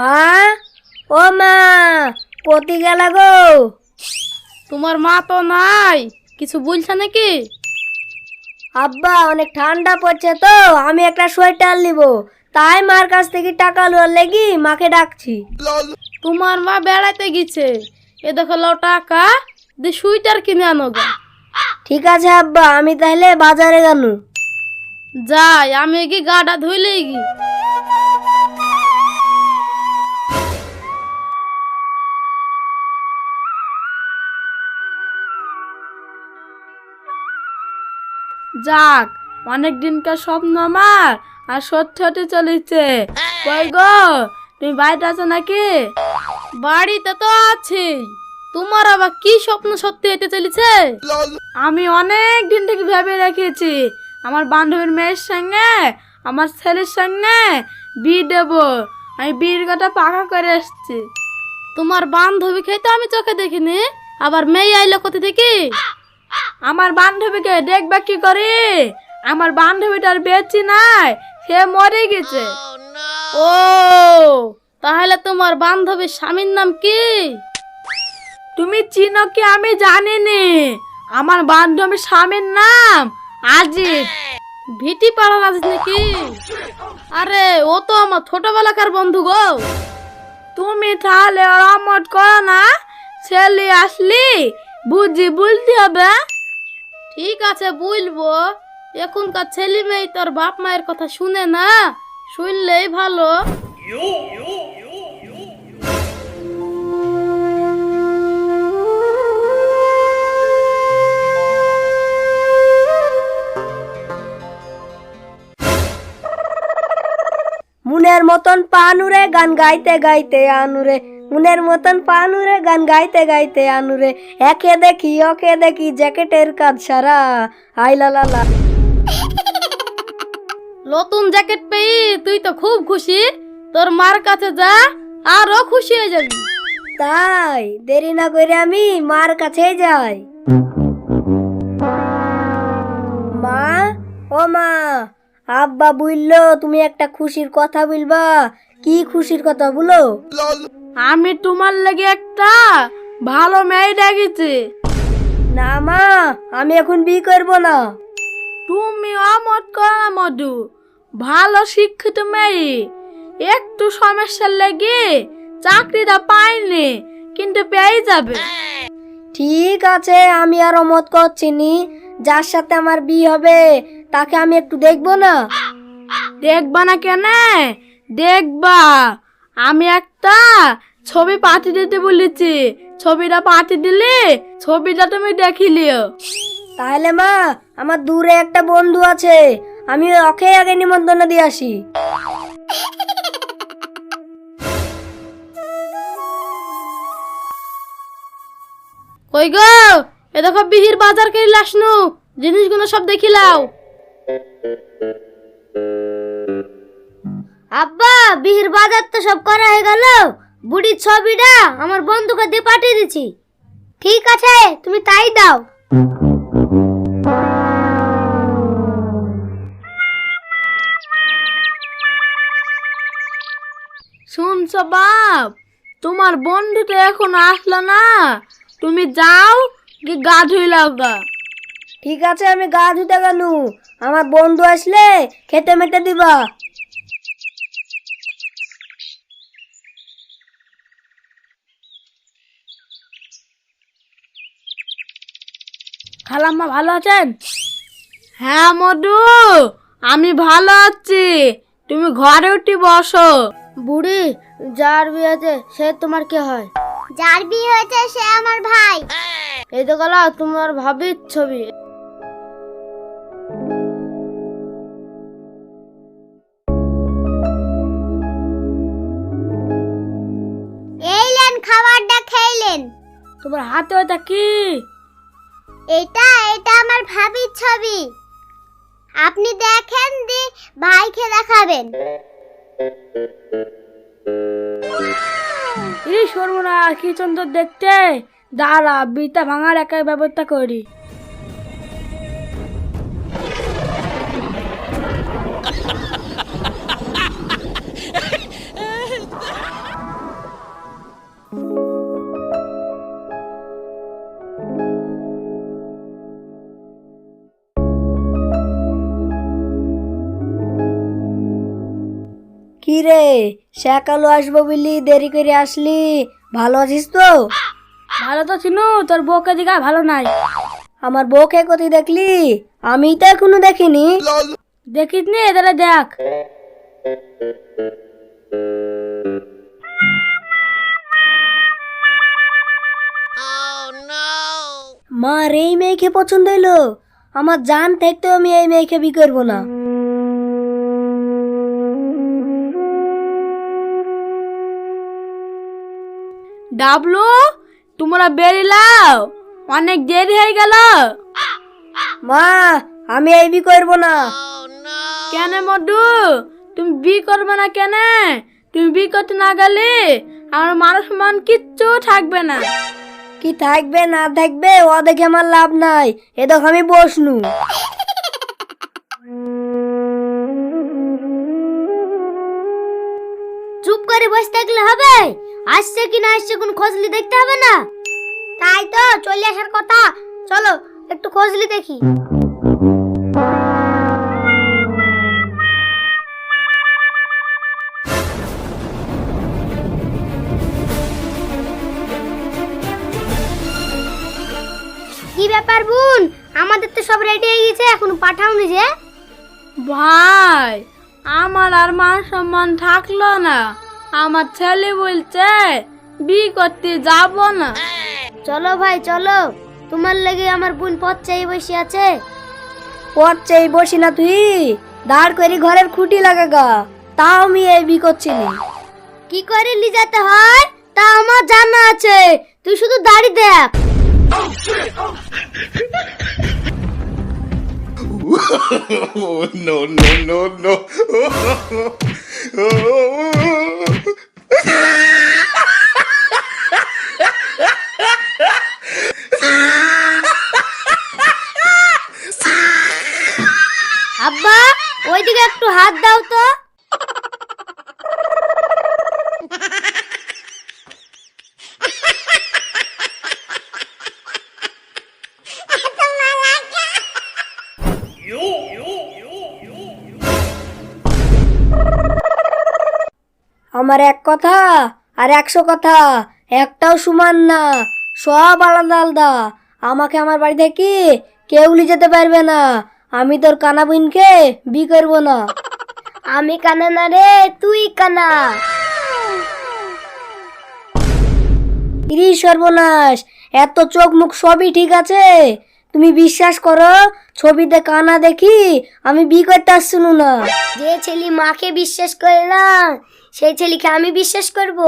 মা ও মা কতি গেল গো। তোমার মা তো নাই কিছু বলছে নাকি? আব্বা অনেক ঠান্ডা পড়ছে তো আমি একটা সোয়েটার নিব। তাই মার কাছ থেকে টাকা লোয়ার লেগি মাকে ডাকছি। তোমার মা বেড়াতে গেছে। এ দেখো লাও টাকা দিয়ে সুইটার কিনে আনো গা। ঠিক আছে আব্বা আমি তাহলে বাজারে গেল যাই আমি কি গাটা ধুইলেই গি। যাক অনেক দিনকার স্বপ্ন আমার আর সত্যি হতে চলেছে। কই গো তুমি বাড়িতে আছো নাকি? বাড়িতে তো আছি। তোমার আবার কি স্বপ্ন সত্যি হতে চলেছে? আমি অনেক দিন থেকে ভেবে রেখেছি আমার বান্ধবীর মেয়ের সঙ্গে আমার ছেলের সঙ্গে বিয়ে দেবো। আমি বিয়ের কথা পাকা করে এসছি তোমার বান্ধবী খেয়ে তো আমি চোখে দেখিনি আবার মেয়ে আইলো কোথা থেকে? আমার বান্ধবীকে দেখবে কি করে? আমার বান্ধবীটার বেঁচে নাই সে মরে গেছে। ও তাহলে তোমার বান্ধবীর স্বামীর নাম কি? তুমি চিনো কি আমি জানি নি আমার বান্ধবীর স্বামীর নাম আজিত। ভিটি পাড়ার আজিত নাকি? আরে ও তো আমার ছোটবেলাকার বন্ধু গো। তুমি তাহলে আমট করো না। ছেলে আসলি বুঝি বলতে হবে। ঠিক আছে বলব এখনকার ছেলে মেয়ে তোর বাপ মায়ের কথা শুনে না, শুনলেই ভালো। মুনের মতন পানুরে গান গাইতে গাইতে আনুরে মুনের মতন পানুরে গান গাইতে গাইতে আনুরে। একে দেখি ওকে দেখি জ্যাকেটের কাজ সারা। আই লা লা লা। নতুন জ্যাকেট পেয়ে তুই তো খুব খুশি। তোর মার কাছে যা আরও খুশি হয়ে যাবি। তাই দেরি না করে আমি মার কাছে যাই। মা ও মা আব্বা বলল তুমি একটা খুশির কথা বলবা। কি খুশির কথা বলো? আমি তোমার লাগে একটা ভালো মেয়ে ডাকিছি। না মা আমি এখন বিয়ে করব না। তুমি আমত করো না মধু। ভালো শিক্ষিত মেয়ে। একটু সমস্যার লেগে চাকরিটা পাইনি কিন্তু পেয়ে যাবে। ঠিক আছে আমি আর মত করছি নি। যার সাথে আমার বিয়ে হবে তাকে আমি একটু দেখব না। দেখবা না কেন? দেখবা। আমি একটা ছবি পাঠিয়ে দিতে বলেছি। ছবিটা পাঠিয়ে দিলে ছবিটা তুমি দেখিলিও তাহলে মা আমার দূরে একটা বন্ধু আছে। আমি ওকে আগে নিমন্ত্রণ দিয়ে আসি। কই গো? এ দেখো বিহির বাজার করে লাসনু জিনিসগুলো সব দেখিলাও। আব্বা বিহির বাজার তো সব করা হয়ে গেল। বুড়ির ছবিটা আমার বন্ধুকে দিয়ে পাঠিয়ে দিছি। ঠিক আছে তুমি তাই দাও। শুনছো বাপ? তোমার বন্ধু তো এখন আসলো না। তুমি যাও কি গা ধুইলাও গা। ঠিক আছে আমি গা ধুতে গেল। আমার বন্ধু আসলে খেতে মেতে দিবা। খালাম্মা ভালো আছেন? হ্যাঁ মধু আমি ভালো আছি। তুমি ঘরে উঠি বসো। বুড়ি যার বিয়েতে সে তোমার কে হয়? যার বিয়ে হয়েছে সে আমার ভাই। এই তো গেল তোমার ভাবির ছবি। এই লেন খাবারটা খেইলেন তোমার হাতে ওটা কি? এটা এটা আমার ভাবির ছবি। আপনি দেখেন দি ভাইকে দেখাবেন এই সর্বনা কি সুন্দর দেখতে। দাঁড়া, বিটা ভাঙার একটা ব্যবস্থা করি। রে সকালও আসব বলি দেরি করে আসলি। ভালো আছিস তো? ভালো তো চিনু তোর বউকে দিঘা ভালো নাই। আমার বউকে কতি দেখলি? আমি তো এখনও দেখিনি। দেখিস নি তাহলে দেখ। মার এই মেয়েকে পছন্দ হইল? আমার জান থাকতেও আমি এই মেয়েকে বি করব না। ডাবলু তোমরা বেরিলাও। অনেক দেরি হয়ে গেল। মা আমি এই বি করব না। কেন মধু? তুমি বি করবে না কেন? তুমি বি করতে না গেলে আমার মানুষ মান কিচ্ছু থাকবে না। কি থাকবে না থাকবে ও দেখে আমার লাভ নাই। এ দেখ আমি বসনু। চুপ করে বসে থাকলে হবে? আসছে কি না আসছে কোন খোঁজলি দেখতে হবে না? তাই তো চলে আসার কথা। চলো, একটু খোঁজলি দেখি। কি ব্যাপার বোন? আমাদের তো সব রেডি হয়ে গেছে, এখন পাঠাওনি যে। ভাই, আমার আর মান সম্মান থাকল না। আমার ছেলে বলছে বি করতে যাব না চলো ভাই চলো তোমার লেগে আমার বোন পথ চাই বসে আছে পর চেয়ে বসি না তুই দাঁড় করে ঘরের খুঁটি লাগা গা তাও আমি এই বি করছি নি। কি করে লি যেতে হয় তা আমার জানা আছে তুই শুধু দাড়ি দেখ Oh, no, no, no, no. আব্বা ওইদিকে একটু হাত দাও তো আমার এক কথা আর একশো কথা, একটাও সমান না, সব আলাদা আলাদা। আমাকে আমার বাড়ি থেকে কেউ নিয়ে যেতে পারবে না। আমি তোর কানা বোনকে বি করব না। আমি কানা না রে, তুই কানা। ইরি সর্বনাশ, এত চোখ মুখ সবই ঠিক আছে? তুমি বিশ্বাস করো ছবিতে কানা দেখি আমি বি করতে আসছুনু না যে ছেলে মাকে বিশ্বাস করে না সেই ছেলেকে আমি বিশ্বাস করব।